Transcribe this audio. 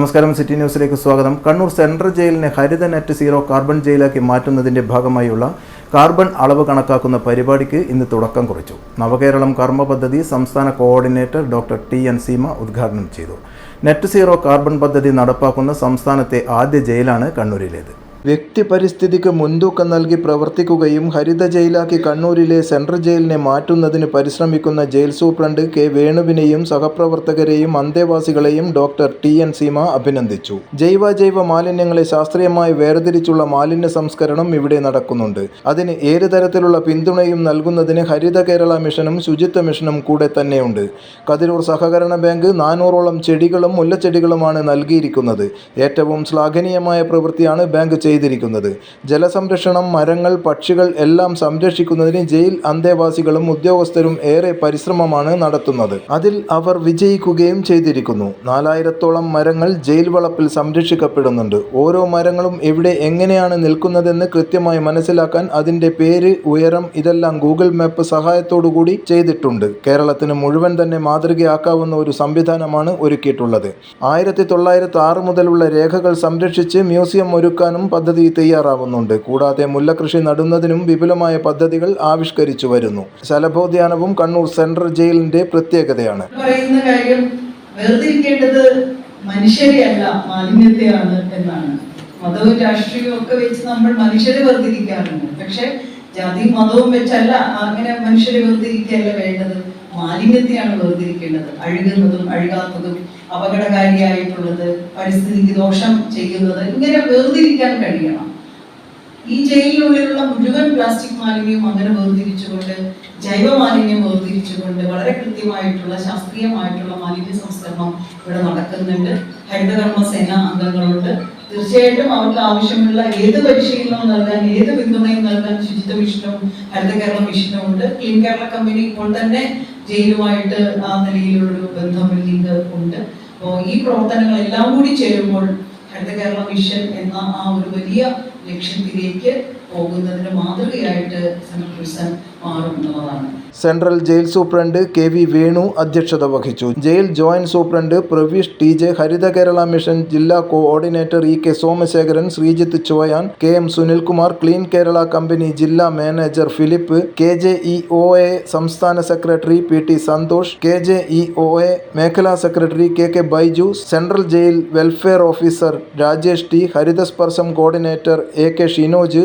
നമസ്കാരം സിറ്റി ന്യൂസിലേക്ക് സ്വാഗതം. കണ്ണൂർ സെൻട്രൽ ജയിലിനെ ഹരിത നെറ്റ് സീറോ കാർബൺ ജയിലാക്കി മാറ്റുന്നതിന്റെ ഭാഗമായുള്ള കാർബൺ അളവ് കണക്കാക്കുന്ന പരിപാടിക്ക് ഇന്ന് തുടക്കം കുറിച്ചു. നവകേരളം കർമ്മ പദ്ധതി സംസ്ഥാന coordinator doctor T N Seema ഉദ്ഘാടനം ചെയ്തു. നെറ്റ് സീറോ കാർബൺ പദ്ധതി നടപ്പാക്കുന്ന സംസ്ഥാനത്തെ ആദ്യ ജയിലാണ് കണ്ണൂരിലേത്. വ്യക്തി പരിസ്ഥിതിക്ക് മുൻതൂക്കം നൽകി പ്രവർത്തിക്കുകയും ഹരിത ജയിലാക്കി കണ്ണൂരിലെ സെൻട്രൽ ജയിലിനെ മാറ്റുന്നതിന് പരിശ്രമിക്കുന്ന ജയിൽ സൂപ്രണ്ട് കെ വേണുവിനെയും സഹപ്രവർത്തകരെയും അന്തേവാസികളെയും ഡോക്ടർ ടി എൻ സീമ അഭിനന്ദിച്ചു. ജൈവ മാലിന്യങ്ങളെ ശാസ്ത്രീയമായി വേർതിരിച്ചുള്ള മാലിന്യ സംസ്കരണം ഇവിടെ നടക്കുന്നുണ്ട്. അതിന് ഏത് തരത്തിലുള്ള പിന്തുണയും നൽകുന്നതിന് ഹരിത കേരള മിഷനും ശുചിത്വ മിഷനും കൂടെ തന്നെയുണ്ട്. കതിരൂർ സഹകരണ ബാങ്ക് നാനൂറോളം ചെടികളും മുല്ലച്ചെടികളുമാണ് നൽകിയിരിക്കുന്നത്. ഏറ്റവും ശ്ലാഘനീയമായ പ്രവൃത്തിയാണ് ബാങ്ക് ചെയ്തിരിക്കുന്നത്. ജലസംരക്ഷണം മരങ്ങൾ പക്ഷികൾ എല്ലാം സംരക്ഷിക്കുന്നതിന് ജയിൽ അന്തേവാസികളും ഉദ്യോഗസ്ഥരും ഏറെ പരിശ്രമമാണ് നടത്തുന്നത്. അതിൽ അവർ വിജയിക്കുകയും ചെയ്തിരിക്കുന്നു. നാലായിരത്തോളം മരങ്ങൾ ജയിൽ വളപ്പിൽ സംരക്ഷിക്കപ്പെടുന്നുണ്ട്. ഓരോ മരങ്ങളും എവിടെ എങ്ങനെയാണ് നിൽക്കുന്നതെന്ന് കൃത്യമായി മനസ്സിലാക്കാൻ അതിന്റെ പേര് ഉയരം ഇതെല്ലാം ഗൂഗിൾ മാപ്പ് സഹായത്തോടുകൂടി ചെയ്തിട്ടുണ്ട്. കേരളത്തിന് മുഴുവൻ തന്നെ മാതൃകയാക്കാവുന്ന ഒരു സംവിധാനമാണ് ഒരുക്കിയിട്ടുള്ളത്. ആയിരത്തി തൊള്ളായിരത്തി ആറ് മുതലുള്ള രേഖകൾ സംരക്ഷിച്ച് മ്യൂസിയം ഒരുക്കാനും പദ്ധതി തയ്യാറാവുന്നുണ്ട്. കൂടാതെ മുല്ലകൃഷി നടുന്നതിനും വിപുലമായ പദ്ധതികൾ ആവിഷ്കരിച്ചു വരുന്നു. ശലഭോദ്യാനവും കണ്ണൂർ സെൻട്രൽ ജയിലിന്റെ പ്രത്യേകതയാണ്. മനുഷ്യരെയല്ല മാലിന്യത്തെയാണ് എന്നാണ്. മതവും രാഷ്ട്രീയവും ഒക്കെ വെച്ച് നമ്മൾ മനുഷ്യരെ വേർതിരിക്കാറുണ്ട് പക്ഷെ ജാതി മതവും വെച്ചല്ല അങ്ങനെ മനുഷ്യരെ വേർതിരിക്കുകയല്ല വേണ്ടത്. മാലിന്യത്തെയാണ് വേർതിരിക്കേണ്ടത് അഴുകുന്നതും അഴുകാത്തതും അപകടകാരിയായിട്ടുള്ളത് പരിസ്ഥിതിക്ക് ദോഷം ചെയ്യുന്നത് ഇങ്ങനെ വേർതിരിക്കാൻ കഴിയണം. ഈ ജയിലിനുള്ളിലുള്ള മുഴുവൻ പ്ലാസ്റ്റിക് മാലിന്യവും അങ്ങനെ വേർതിരിച്ചുകൊണ്ട് ജൈവ മാലിന്യം വേർതിരിച്ചുകൊണ്ട് വളരെ കൃത്യമായിട്ടുള്ള ശാസ്ത്രീയമായിട്ടുള്ള മാലിന്യ സംസ്കരണം ഇവിടെ നടക്കുന്നുണ്ട്. ഹരിതകർമ്മസേന അംഗങ്ങളുണ്ട്. തീർച്ചയായിട്ടും അവർക്ക് ആവശ്യമുള്ള ഏത് പരിശീലനവും നൽകാൻ ഏത് പിന്തുണയും നൽകാൻ ശുചിത്വ മിഷനും ഹരിത കേരള മിഷനും ഉണ്ട് ക്ലീൻ കേരള കമ്പനി ഇപ്പോൾ തന്നെ ജയിലുമായിട്ട് ആ നിലയിലുള്ള ബന്ധം അപ്പോൾ ഈ പ്രവർത്തനങ്ങളെല്ലാം കൂടി ചെയ്യുമ്പോൾ ഹരിത കേരള മിഷൻ എന്ന ആ ഒരു വലിയ ലക്ഷ്യത്തിലേക്ക് പോകുന്നതിന് മാതൃകയായിട്ട് central central jail superintendent K V Venu അധ്യക്ഷത വഹിച്ചു. Jail joint superintendent Praveesh T J Haritha Kerala mission ജില്ലാ coordinator E K Somasekharan Sreejith Choyan K M Sunilkumar clean Kerala company ജില്ലാ manager Philip K J E O A സംസ്ഥാന secretary P T Santhosh K J E O A മേഖലാ secretary K K Baiju central jail welfare officer Rajesh T Harithasparsham coordinator A K Shinoj